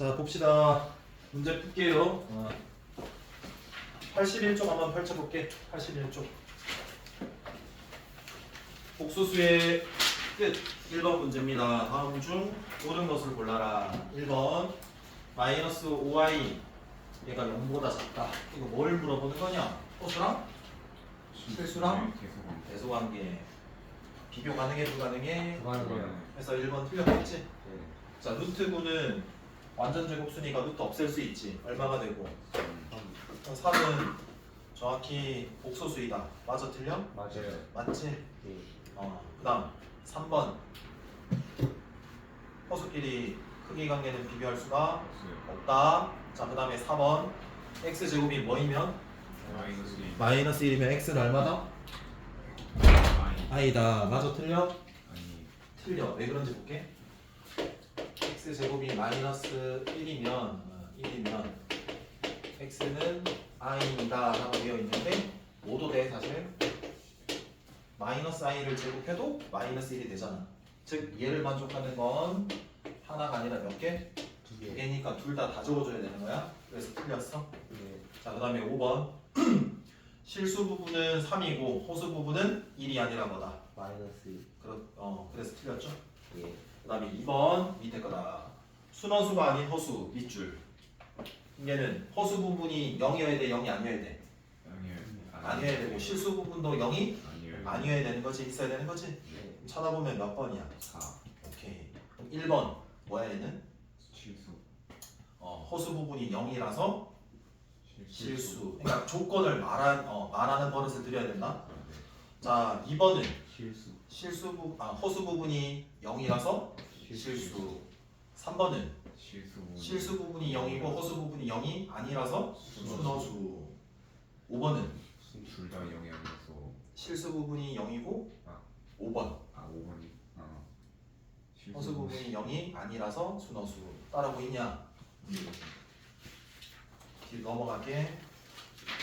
자 봅시다. 문제 풀게요. 어. 81쪽 한번 펼쳐볼게. 81쪽. 복수수의 끝. 1번 문제입니다. 다음 중 옳은 것을 골라라. 1번 마이너스 5i 얘가 0보다 작다. 이거 뭘 물어보는 거냐? 호수랑 실수랑 계속 대소관계. 비교 가능해 불가능해? 불가능해요. 그래서 1번 틀렸겠지? 네. 자 루트 9는 완전 제곱수니까 루트 없앨 수 있지 얼마가 되고 3은 정확히 복소수이다 맞아 틀려? 맞아요. 맞지? 네. 어, 그 다음 3번 허수끼리 크기 관계는 비교할 수가 없다 자 그 다음에 4번 x제곱이 뭐이면? 마이너스 이 마이너스 1이면 x는 얼마다? 아니 i다 맞아 틀려? 아니 틀려. 왜 그런지 볼게. X 제곱이 마이너스 1이면 어, 1이면 x는 i다 라고 되어 있는데 5도 돼 사실. 마이너스 i를 제곱해도 마이너스 1이 되잖아. 즉 얘를 만족하는 건 하나가 아니라 몇 개? 두두 개. 개니까 둘 다 다 적어줘야 되는 거야. 그래서 틀렸어. 네. 자, 그 다음에 5번. 실수 부분은 3이고 호수 부분은 1이 아니라 뭐다. 마이너스. 그렇, 어, 그래서 틀렸죠. 예. 그 다음에 2번 밑에 거다. 순원수가 아닌 허수 밑줄. 얘는 허수 부분이 0이어야 돼 0이 아니어야 돼? 아니요 아니어야 되고 실수 부분도 0이 아니요 아니어야 되는 거지 있어야 되는 거지? 네. 찾아보면 몇 번이야? 4 오케이. 그럼 1번 뭐야 얘는? 실수. 어, 허수 부분이 0이라서 실수. 그러니까 조건을 말한, 어, 말하는 버릇을 드려야 된다? 자 2번은 실수. 실수 부, 아, 허수 부분이 0이라서 실수. 3번은 실수 실수 부분이 0이고 허수 부분이 0이 아니라서 순허수. 5번은 둘다 0이 아니어서. 실수 부분이 0이고 아. 5번. 아 5번이? 아. 실수 허수 부분이 0이 아니라서 순허수. 따라 보이냐? 길 넘어갈게.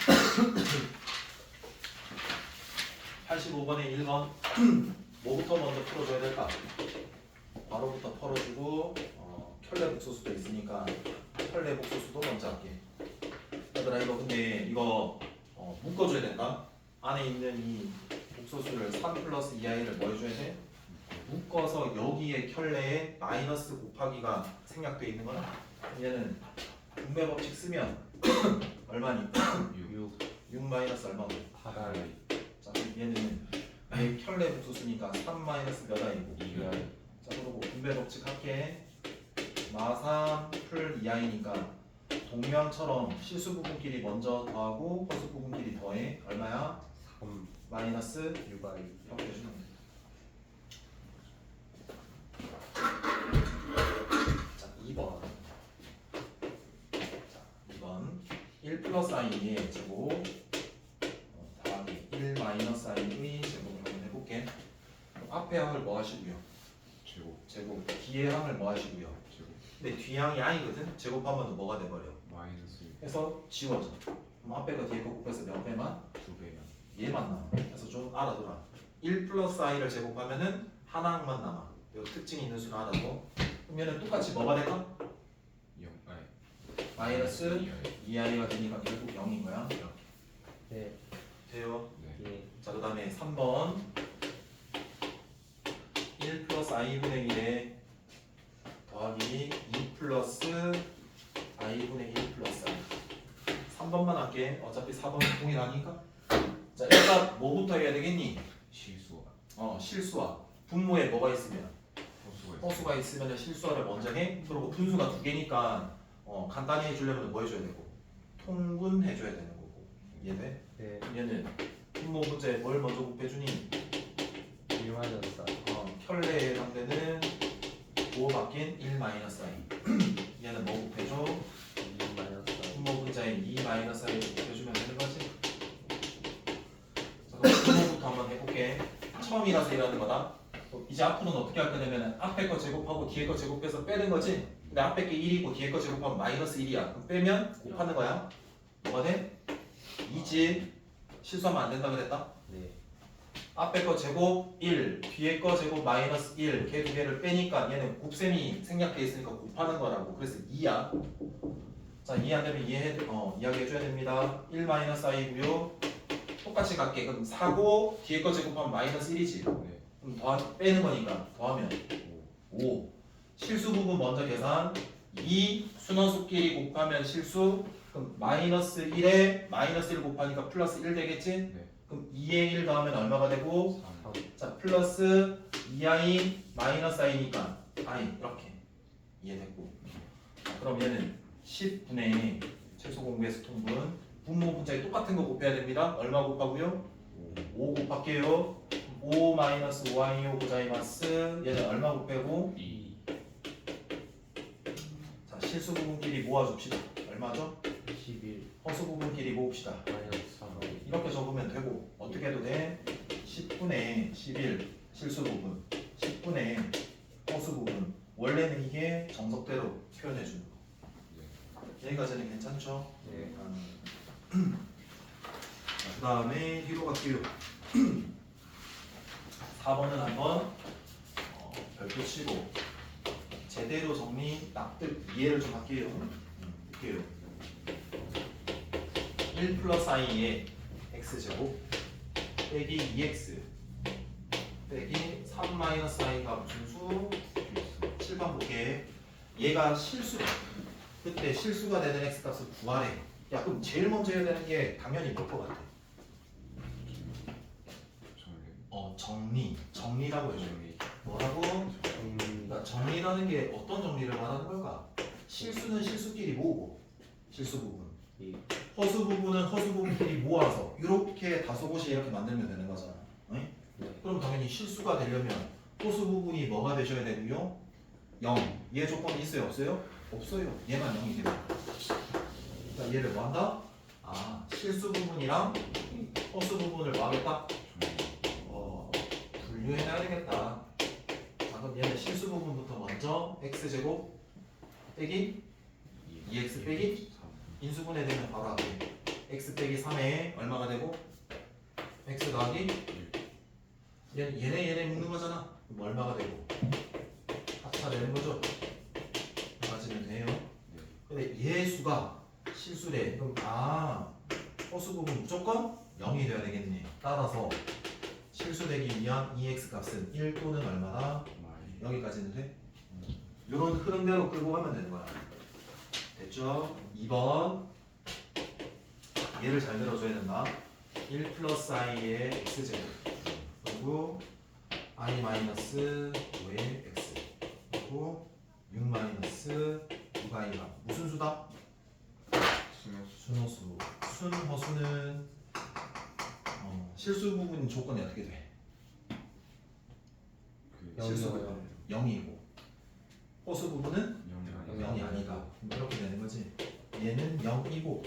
85번에 1번 뭐부터 먼저 풀어줘야 될까? 바로부터 풀어주고 어, 켤레 복소수도 있으니까 켤레 복소수도 먼저 할게 얘들아 이거 근데 이거 어, 묶어줘야 된다 안에 있는 이 복소수를 3 플러스 2i를 뭐 해줘야 돼? 묶어서 여기에 켤레에 마이너스 곱하기가 생략돼 있는 거야 얘는 분배 법칙 쓰면 얼마니? 6. 6 마이너스 얼마고? 8알. 자 얘는 얘 켤레 복소수니까 3 마이너스 몇 i고? 2가 자 그리고 분배 법칙 할게 마3 풀 2i니까 동명처럼 실수 부분끼리 먼저 더하고 허수 부분끼리 더해 얼마야? 3. 마이너스 6알. 이렇게 해주면 돼. 자 2번 자 2번 1 플러스 i의 제곱 어, 더하기 1 마이너스 i의 제곱 그럼 앞에 항을 뭐 하시고요? 제곱 제곱 뒤에 항을 뭐 하시고요? 제곱 근데 뒤에 항이 i거든? 제곱하면 뭐가 돼버려 마이너스 해서 지워져 그럼 앞에 거 뒤에 거 곱해서 몇 배만? 2배가 얘만 남아. 그래서 좀 알아둬라. 1 플러스 i를 제곱하면은 하나만 남아. 요 특징이 있는 수는 알아도. 그럼 얘는 똑같이 뭐가 될까? 0 아니 마이너스 2i 2i가 되니까 결국 0인 거야. 네. 돼요. 네 예. 자, 그 다음에 3번. 1 플러스 i분의 1에 더하기 2 플러스 i분의 1 플러스 i. 3번만 할게. 어차피 4번은 동일하니까. 자, 일단 뭐부터 해야 되겠니? 실수가 어, 실수와 분모에 뭐가 있으면 허수가 허수가 있으면 실수화를 먼저 해. 그리고 분수가 두 개니까 어, 간단히 해주려면 뭐 해줘야 되고 통분 해줘야 되는 거고 이해돼? 네. 얘는 분모 문제 뭘 먼저 곱해주니? 1 마이너 켤레에 해당되는 5 바뀐 1 마이너스 i 얘는 뭐 곱해줘? 2 마이너스 알. 분모 분자인 2 마이너스 i를 곱해주면 되는 거지 자 그럼 분모부터 한번 해볼게 처음이라서 이러는 거다 어, 이제 앞으로는 어떻게 할 거냐면 앞에 거 제곱하고 뒤에 거 제곱해서 빼는 거지 근데 앞에 게 1이고 뒤에 거 제곱하면 마이너스 1이야 그럼 빼면 곱하는 거야 뭐가 돼? 2지 실수하면 안 된다 그랬다? 네. 앞에 거 제곱 1, 뒤에 거 제곱 마이너스 1, 걔 두 개를 빼니까 얘는 곱셈이 생략돼 있으니까 곱하는 거라고. 그래서 2야. 자, 이해 안 되면 이해해, 어, 이야기 해줘야 됩니다. 1 마이너스 i고요. 똑같이 갈게. 그럼 4고 뒤에 거 제곱하면 마이너스 1이지. 네. 그럼 더 빼는 거니까 더하면 오. 5. 실수 부분 먼저 계산. 2 순원수끼리 곱하면 실수. 그럼 마이너스 1에 마이너스 1 곱하니까 플러스 1 되겠지? 네. 그럼 2에 1 더하면 얼마가 되고? 3. 자 플러스 2i 마이너스 i니까 i 이렇게 이해됐고 자, 그럼 얘는 10분의 최소 공배수 통분 분모 분자에 똑같은 거 곱해야 됩니다 얼마 곱하고요? 5 곱할게요 5 마이너스 5i오 고자이마스 얘는 얼마 곱하고? 2. 자 실수 부분끼리 모아줍시다 얼마죠? 11 허수 부분끼리 모읍시다 마이너스 3 이렇게 적으면 되고 어떻게 해도 돼? 10분의 11 실수 부분 10분의 허수 부분 원래는 이게 정석대로 표현해 주는 거 네. 여기까지는 괜찮죠? 네. 그 다음에 뒤로 갈게요 4번은 한번 어, 별표 치고 제대로 정리 납득 이해를 좀 할게요 음, 볼게요 1 플러스 i의 x제곱 빼기 2x 빼기 3 마이너스 i가 무슨 수? 7번 볼게 얘가 실수래 그때 실수가 되는 x값을 구하래 야 그럼 제일 먼저 해야 되는 게 당연히 뭘 것 같아? 정리. 어 정리 정리라고 해줘 정리. 뭐라고? 그러니까 정리라는 게 어떤 정리를 말하는 걸까? 실수는 실수끼리 모으고 실수 부분 이 허수 부분은 허수 부분끼리 모아서 이렇게 다소곳이 이렇게 만들면 되는 거잖아 응? 네. 그럼 당연히 실수가 되려면 호수 부분이 뭐가 되셔야 되고요? 0. 얘 조건이 있어요? 없어요? 없어요. 얘만 0이 돼요. 자, 얘를 뭐 한다? 아, 실수 부분이랑 허수 부분을 뭐 하겠다? 어, 분류해놔야 되겠다. 자, 그럼 얘는 실수 부분부터 먼저 x제곱 빼기 2x 빼기 3. 인수분해 되면 바로 앞에 x 빼기 3에 얼마가 되고 x 더하기 1. 얘, 얘네 얘네 묶는 거잖아. 그럼 얼마가 되고 합차되는 거죠. 맞으면 돼요. 네. 근데 얘 수가 실수래. 그럼 아 허수 부분 무조건 0이 돼야 되겠네. 따라서 실수되기 위한 EX 값은 1 또는 얼마다? 여기까지는 돼? 이런 흐름대로 끌고 가면 되는 거야. 됐죠? 2번 얘를 잘 들어줘야 된다. 1 플러스 i의 x제곱 그리고 i 마이너스 5의 x 그리고 6 마이너스 6i가 무슨 수다? 순호수 순허수는 어, 실수 부분 조건이 어떻게 돼? 그 실수가 영이요. 0이고 호수 부분은 0이 아니다. 이렇게 되는 거지. 얘는 0이고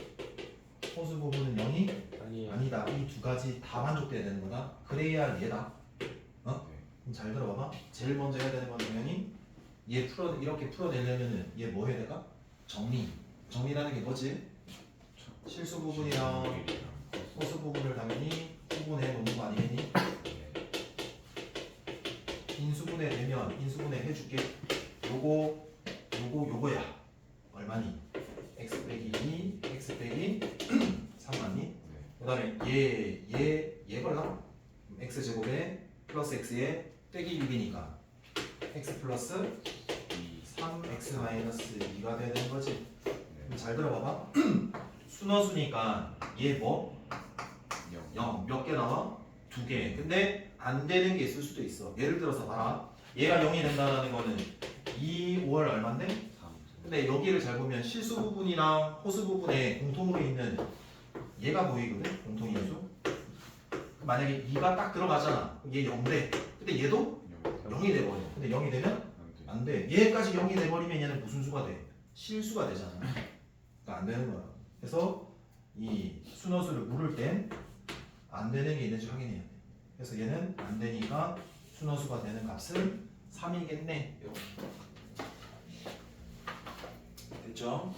호수 부분은 0이 아니에요 아니다. 이 두 가지 다 만족돼야 되는 거다. 그래야 얘다. 어? 네. 그럼 잘 들어봐봐. 제일 먼저 해야 되는 건 당연히 얘 풀어 이렇게 풀어내려면은 얘 뭐 해야 될까? 정리. 정리라는 게 뭐지? 실수 부분이랑 호수 부분을 당연히 구분해 놓는 거 아니겠니? 인수분해 되면 인수분해 해줄게. 요거 요거 요거야. 얼마니? x 빼기 2, x 빼기 3만이. 네. 그다음에 얘, 얘, 얘 걸라? x 제곱에 플러스 x에 빼기 6이니까 x 플러스 3x 마이너스 2가 돼야 되는 거지. 그럼 잘 들어봐봐. 순어수니까 얘 뭐? 0. 몇 개 나와? 두 개. 근데 안 되는 게 있을 수도 있어. 예를 들어서 봐라. 얘가 0이 된다는 거는 2, 5월 얼마인데? 근데 여기를 잘 보면 실수 부분이랑 호수 부분에 공통으로 있는 얘가 보이거든? 공통 인수. 그럼 만약에 2가 딱 들어가잖아. 얘 0돼. 근데 얘도 0이 돼버려. 근데 0이 되면 안 돼. 얘까지 0이 돼버리면 얘는 무슨 수가 돼? 실수가 되잖아. 그러니까 안 되는 거야. 그래서 이 순어수를 물을 땐 안 되는 게 있는지 확인해야 돼. 그래서 얘는 안 되니까 순어수가 되는 값은 3이겠네. 됐죠?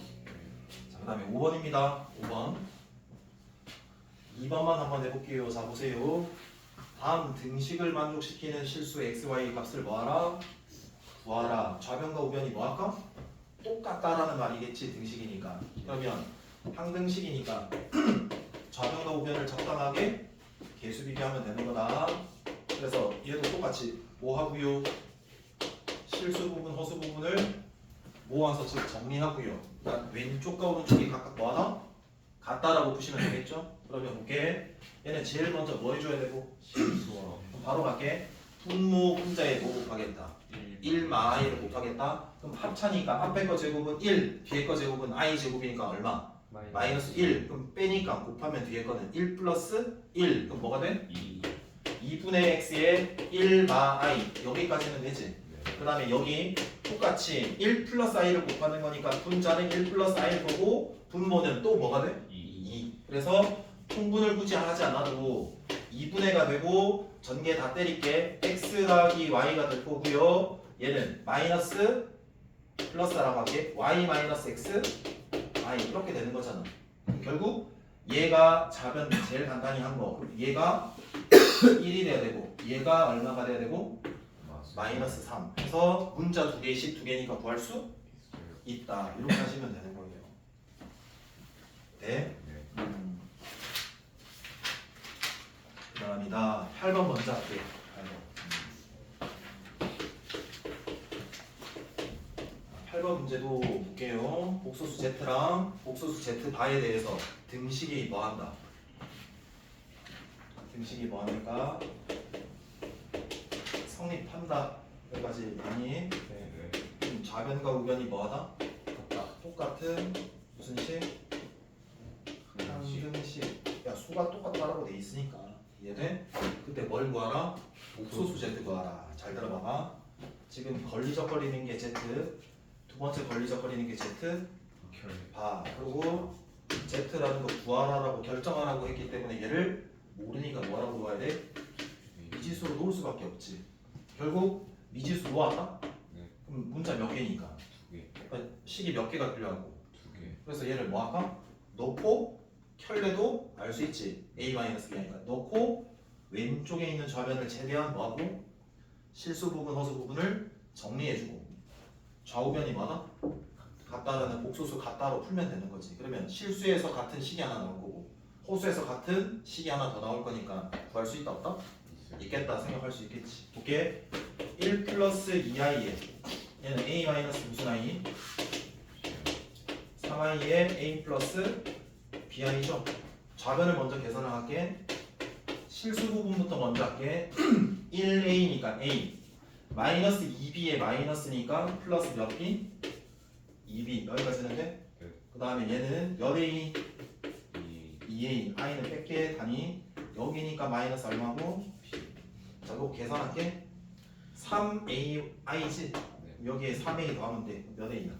자, 그 다음에 5번입니다. 5번. 2번만 한번 해볼게요. 자, 보세요. 다음 등식을 만족시키는 실수 xy 값을 뭐하라? 구하라. 좌변과 우변이 뭐할까? 똑같다라는 말이겠지 등식이니까. 그러면 항등식이니까 좌변과 우변을 적당하게 개수 비교하면 되는 거다. 그래서 얘도 똑같이 뭐 하고요? 실수 부분, 허수 부분을 모아서 즉 정리하고요. 그러니까 왼쪽과 오른쪽이 각각 뭐하나? 같다라고 보시면 되겠죠? 그러면 볼게. 얘는 제일 먼저 뭐 해줘야 되고? 그럼 바로 갈게. 분모 분자에 뭐 곱하겠다? 1 마이를 곱하겠다. 그럼 합차니까 앞에 거 제곱은 1, 뒤에 거 제곱은 i 제곱이니까 얼마? 마이너스 1. 그럼 빼니까 곱하면 뒤에 거는 1 플러스 1. 그럼 뭐가 돼? 2 2분의 x에 1마 i. 여기까지는 되지. 네. 그 다음에 여기 똑같이 1 플러스 i를 곱하는 거니까 분자는 1 플러스 i일 거고 분모는 또 뭐가 돼? 2 2. 그래서 통분을 굳이 하지 않아도 2분의가 되고 전개 다 때릴게 x 더하기 y가 될 거고요. 얘는 마이너스 플러스라고 할게 y 마이너스 x i 이렇게 되는 거잖아. 결국 얘가 좌변 제일 간단히 한 거. 얘가 1이 돼야 되고 얘가 얼마가 돼야 되고 마이너스 3. 해서 문자 두 개씩 두 개니까 구할 수 있다. 이렇게 하시면 되는 거예요. 네. 네. 음. 그 다음이다. 8번 먼저 할게. 8번. 8번 문제도 볼게요. 복소수 Z랑 복소수 Z 바에 대해서 등식이 뭐한다? 등식이 뭐하니까 성립한다. 여기까지 아니 네. 그럼 좌변과 우변이 뭐하다? 같다 똑같은 무슨 식? 항등식. 야 수가 똑같다라고 돼 있으니까 이해돼? 그때 뭘 구하라? 복소수 Z 구하라. 잘 들어봐봐. 지금 걸리적거리는 게 Z. 두 번째 걸리적거리는 게 Z. 봐. 그리고 Z라는 거 구하라라고 결정하라고 했기 때문에 얘를 모르니까 뭐라고 놓아야 돼? 미지수로 놓을 수밖에 없지. 결국 미지수 놓았다? 네. 그럼 문자 몇 개니까? 두 개 그러니까 식이 몇 개가 필요하고 두 개 그래서 얘를 뭐 할까? 넣고 켤레도 알 수 있지 a-b니까 넣고 왼쪽에 있는 좌변을 최대한 뭐하고 실수 부분 허수 부분을 정리해주고 좌우변이 뭐다? 같다라는 복소수 같다로 풀면 되는 거지 그러면 실수에서 같은 식이 하나 나올 거고 호수에서 같은 식이 하나 더 나올 거니까 구할 수 있다 없다? 있겠다 생각할 수 있겠지 볼게 1 플러스 2i에 얘는 a 마이너스 무슨 i? 3i에 a 플러스 bi죠. 좌변을 먼저 계산을 할게. 실수 부분부터 먼저 할게. 1a니까 a. 마이너스 2b에 마이너스니까 플러스 몇 b? 2b. 여기까지는 돼? 네. 그 다음에 얘는 몇 a? 이 2a. i는 뺄게. 단위. 여기니까 마이너스 얼마고? 자, 이거 계산할게. 3a i지? 네. 여기에 3a 더하면 돼. 몇 a야?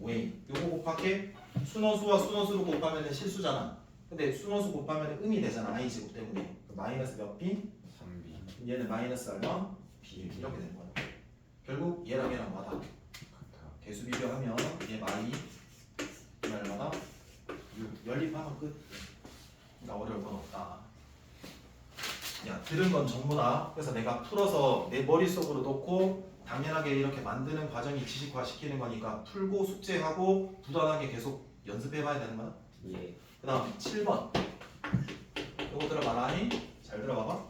5a. 요거 곱할게. 순호수와 순호수로 곱하면 실수잖아. 근데 순호수 곱하면 음이 되잖아. i 제곱 때문에. 그 마이너스 몇 b? 3비 얘는 마이너스 얼마? b. 이렇게 되는 거야. 결국 얘랑 얘랑? 같아 개수 비교하면 얘 마이 이 얼마다? 6. 연립하면 끝. 그러니까 어려울 건 없다. 야 들은 건 전부다. 그래서 내가 풀어서 내 머릿속으로 넣고 당연하게 이렇게 만드는 과정이 지식화 시키는 거니까 풀고 숙제하고 부단하게 계속 연습해봐야 되는 거야. 예 그 다음 7번 요거 들어봐라니 잘 들어봐봐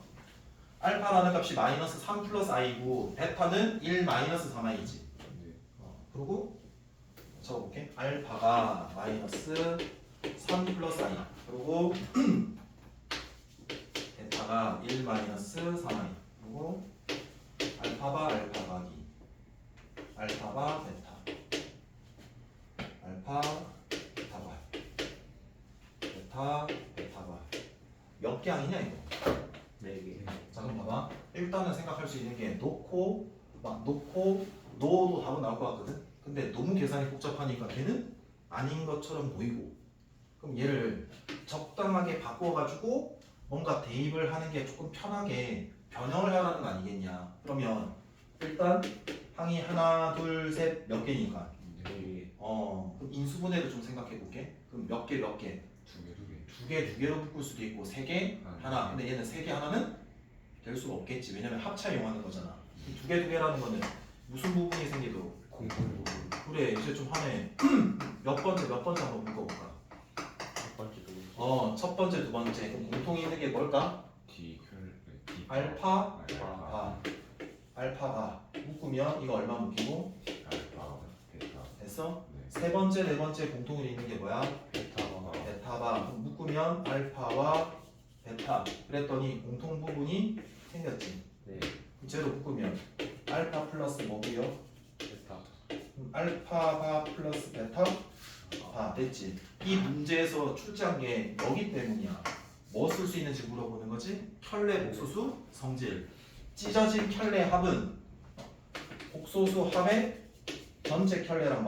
알파라는 값이 마이너스 3 플러스 i고 베타는 1 마이너스 3i지 네. 어, 그리고 적어볼게 알파가 마이너스 3 플러스 i 그리고 베타가 1 마이너스 3i 그리고 알파바 알파 가기. 알파바 베타. 알파 베타바. 베타 베타바. 몇 개 아니냐 이거? 4개. 자 그럼 봐봐. 일단은 생각할 수 있는 게 놓고 막 놓고 넣어도 답은 나올 것 같거든? 근데 너무 계산이 복잡하니까 걔는 아닌 것처럼 보이고 그럼 얘를 적당하게 바꿔가지고 뭔가 대입을 하는 게 조금 편하게 변형을 하라는 거 아니겠냐 그러면 일단 항이 하나 둘 셋 몇 개니까 네. 4개 어 그럼 인수분해를 좀 생각해 볼게 그럼 몇 개 몇 개? 두개 두 개 두 개 두 개로 묶을 수도 있고 세 개 하나. 근데 얘는 세 개 하나는 될 수가 없겠지. 왜냐면 합차 이용하는 거잖아. 두 개 두 개라는 거는 무슨 부분이 생기도 공통 부분 그래 이제 좀 하네. 몇 번째 몇 번째 한번 묶어볼까? 첫 번째 부분 어, 첫 번째, 두 번째. 공통이 있는 게 뭘까? D 혈 D 알파, 알파 바. 알파가 묶으면 이거 얼마 묶이고 알파 베타 됐어? 네 세 번째, 네 번째 공통으로 있는 게 뭐야? 베타가 베타바. 그럼 묶으면 알파와 베타. 그랬더니 공통 부분이 생겼지. 네 제로 묶으면 알파 플러스 뭐고요? 베타 알파바 플러스 베타 바 됐지. 이 문제에서 출제한 게 여기 때문이야. 뭐 쓸 수 있는지 물어보는 거지. 켤레 복소수 성질. 찢어진 켤레 합은 복소수 합의 전체 켤레랑?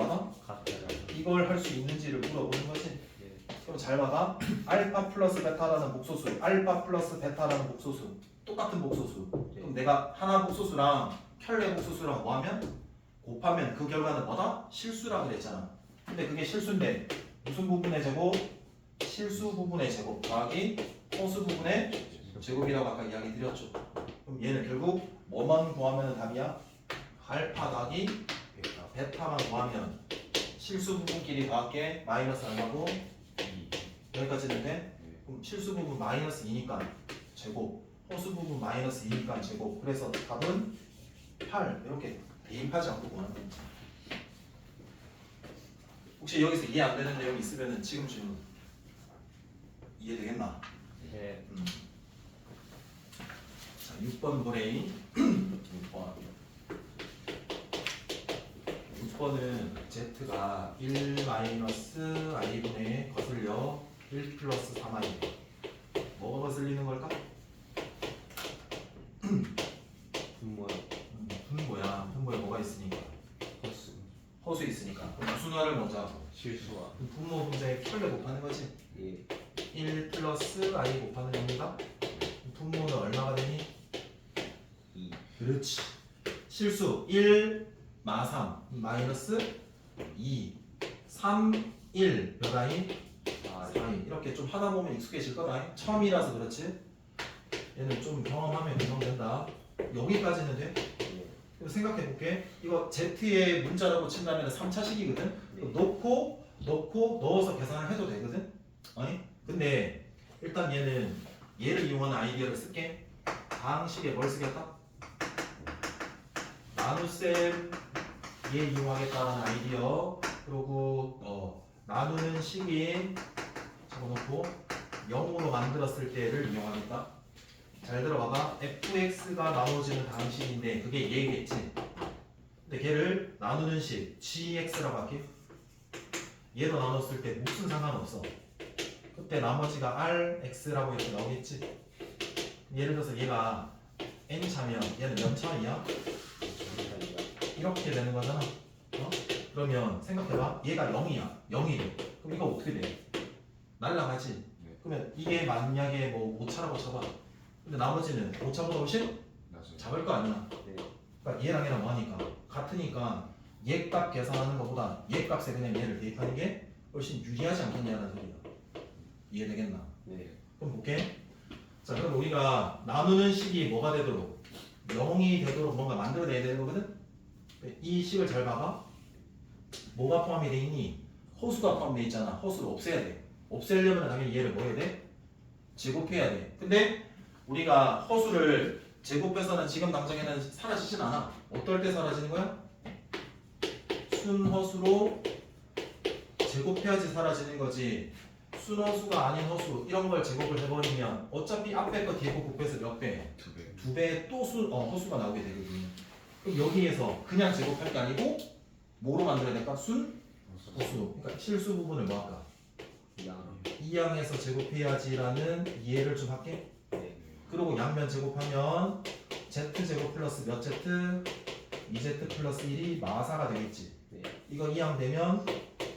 같아요 이걸 할 수 있는지를 물어보는 거지. 네 그럼 잘 봐봐. 알파 플러스 베타라는 복소수, 알파 플러스 베타라는 복소수, 똑같은 복소수. 그럼 내가 하나 복소수랑 켤레 복소수랑 뭐하면 곱하면 그 결과는 뭐다? 실수라 그랬잖아. 근데 그게 실수인데 무슨 부분의 제곱? 실수 부분의 제곱 더하기 호수 부분의 제곱이라고 아까 이야기 드렸죠. 그럼 얘는 결국 뭐만 구하면 답이야? 알파 더하기 베타 베타만 구하면 실수 부분끼리 더할게 마이너스 얼마고 돼? 네 그럼 실수 부분 마이너스 2니까 제곱 호수 부분 마이너스 2니까 제곱 그래서 답은 8 이렇게 대입하지 않고 구하는 거지 혹시 여기서 이해 안 되는 내용 있으면 지금 지금 이해되겠나? 네 음. 자 6번 보레인 6번 6번은 z가 1 마이너스 i분의 거슬려 1 플러스 3i 뭐가 거슬리는 걸까? 분모요 음, 분모야 분모에 뭐가 있으니까 허수 허수 있으니까 그럼 무슨 화를 먼저 하고 실수와 그럼 분모 분자에 켤레 곱하는 거지 예 1 플러스 i 곱하는 겁니다 분모는 얼마가 되니? 2 그렇지. 실수 1 마3 마이너스 2 3 1 몇 아이? 4 4이 이렇게 좀 하다 보면 익숙해질 거다. 처음이라서 그렇지. 얘는 좀 경험하면 경험된다. 여기까지는 돼. 예 그럼 생각해 볼게. 이거 Z의 문자라고 친다면 3차식이거든. 그럼 놓고 놓고 넣어서 계산을 해도 되거든. 아니? 근데 일단 얘는 얘를 이용하는 아이디어를 쓸게. 방식에 뭘 쓰겠다? 나눗셈 얘 이용하겠다는 아이디어. 그리고 어, 나누는 식이 적어놓고 0으로 만들었을 때를 이용하겠다. 잘 들어봐봐. fx가 나눠지는 방식인데 그게 얘겠지. 근데 걔를 나누는 식 gx라고 할게. 얘로 나눴을 때 무슨 상관없어. 그때 나머지가 r, x라고 이렇게 나오겠지. 예를 들어서 얘가 n 차면 얘는 몇 차이야? 이렇게 되는 거잖아. 어? 그러면 생각해봐. 얘가 0이야. 0이래. 그럼 이거 어떻게 돼? 날라가지. 네. 그러면 이게 만약에 뭐 5차라고 쳐봐. 근데 나머지는 5차보다 훨씬 작을 거 아니야. 네 그러니까 얘랑 얘랑 뭐하니까 같으니까 얘값 계산하는 것보다 얘 값에 그냥 얘를 대입하는 게 훨씬 유리하지 않겠냐는 소리야. 이해되겠나? 네 그럼 볼게. 자, 그럼 우리가 나누는 식이 뭐가 되도록 0이 되도록 뭔가 만들어내야 되는 거거든. 이 식을 잘 봐봐. 뭐가 포함이 돼 있니? 호수가 포함돼 있잖아. 호수를 없애야 돼. 없애려면 당연히 얘를 뭐 해야 돼? 제곱해야 돼. 근데 우리가 호수를 제곱해서는 지금 당장에는 사라지진 않아. 어떨 때 사라지는 거야? 순허수로 제곱해야지 사라지는 거지. 순허수가 아닌 허수 이런 걸 제곱을 해버리면 어차피 앞에 거 뒤에 거 곱해서 몇 배? 두 배 두 배의 또 수, 어, 허수가 나오게 되거든요. 그럼 여기에서 그냥 제곱할 게 아니고 뭐로 만들어야 될까? 순 허수. 그러니까 실수 부분을 뭐 할까? 양 이항에서 제곱해야지라는 이해를 좀 할게. 네 그리고 양면 제곱하면 z 제곱 플러스 몇 z 2z 플러스 1이 마사가 되겠지. 네. 이거 이항 되면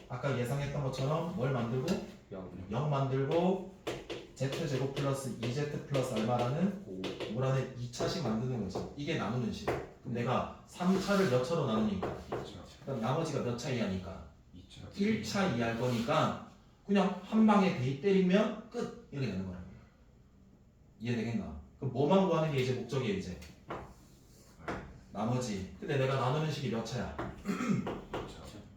아까 예상했던 것처럼 뭘 만들고? 0 0 만들고 z 제곱 플러스 2z 플러스 얼마라는 5 5라는 2차식 만드는 거지. 이게 나누는 식. 그럼 내가 3차를 몇 차로 나누니까? 2차. 그럼 나머지가 몇 차 이하니까? 2차. 1차 이하일 거니까 그냥 한 방에 대입 때리면 끝! 이렇게 되는 거라고 이해되겠나? 그럼 뭐만 구하는 게 이제 목적이에요 이제? 나머지. 근데 내가 나누는 식이 몇 차야?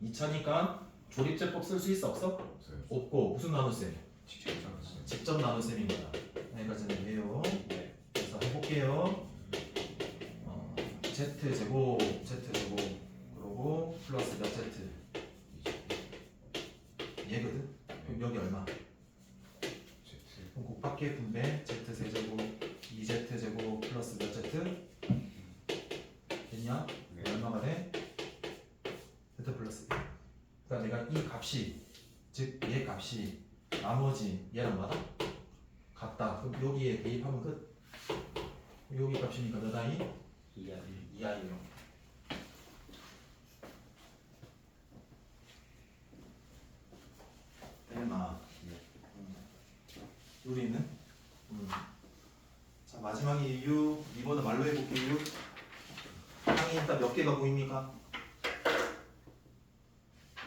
그렇죠 2차니까 조립제법 쓸 수 있어 없어? 없어요 없고 무슨 나눗셈? 직접 잡았어요 직접 나눗셈인 거야 여기까지는 돼요 네. 그래서 해볼게요 어, Z제곱 Z제곱 그러고 플러스 몇 Z 얘거든? 그럼 여기 얼마? Z 그럼 곱하기 분배 Z 세제곱 2Z 제곱 플러스 몇 Z? 됐냐? 네. 얼마가 돼? Z 플러스 B. 그러니까 내가 이 값이 즉 얘 값이 나머지 얘랑 맞아? 같다. 그럼 여기에 대입하면 끝. 여기 값이니까 몇 아이? 이야. 2아이요. 되나? 음. 우리는 음. 자 마지막에 유 이번에 말로 해볼게요. 항이 일단 몇 개가 보입니까?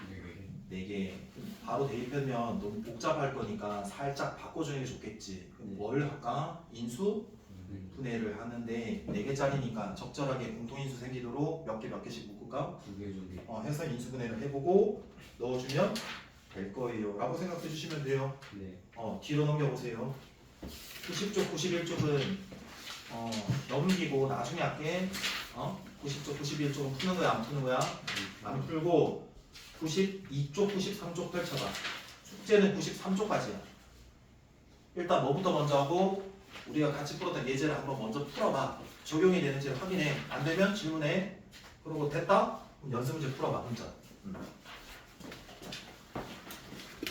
이게 네 개. 바로 대입하면 너무 복잡할 거니까 살짝 바꿔주는 게 좋겠지. 그럼 네. 뭘 할까? 인수 음. 분해를 하는데 네 개짜리니까 적절하게 공통인수 생기도록 몇 개 몇 개씩 묶을까? 두개 두개. 어, 해서 인수 분해를 해보고 넣어주면 될 거예요. 라고 생각해 주시면 돼요. 네. 어, 뒤로 넘겨보세요. 90쪽, 91쪽은 어, 넘기고 나중에 할게. 어? 90쪽, 91쪽은 푸는 거야, 안 푸는 거야? 안 풀고 92쪽, 93쪽 펼쳐봐. 숙제는 93쪽까지야. 일단 뭐부터 먼저 하고 우리가 같이 풀었던 예제를 한번 먼저 풀어봐. 적용이 되는지 확인해. 안 되면 질문해. 그리고 됐다? 그럼 연습 문제 풀어봐. 혼자. 음.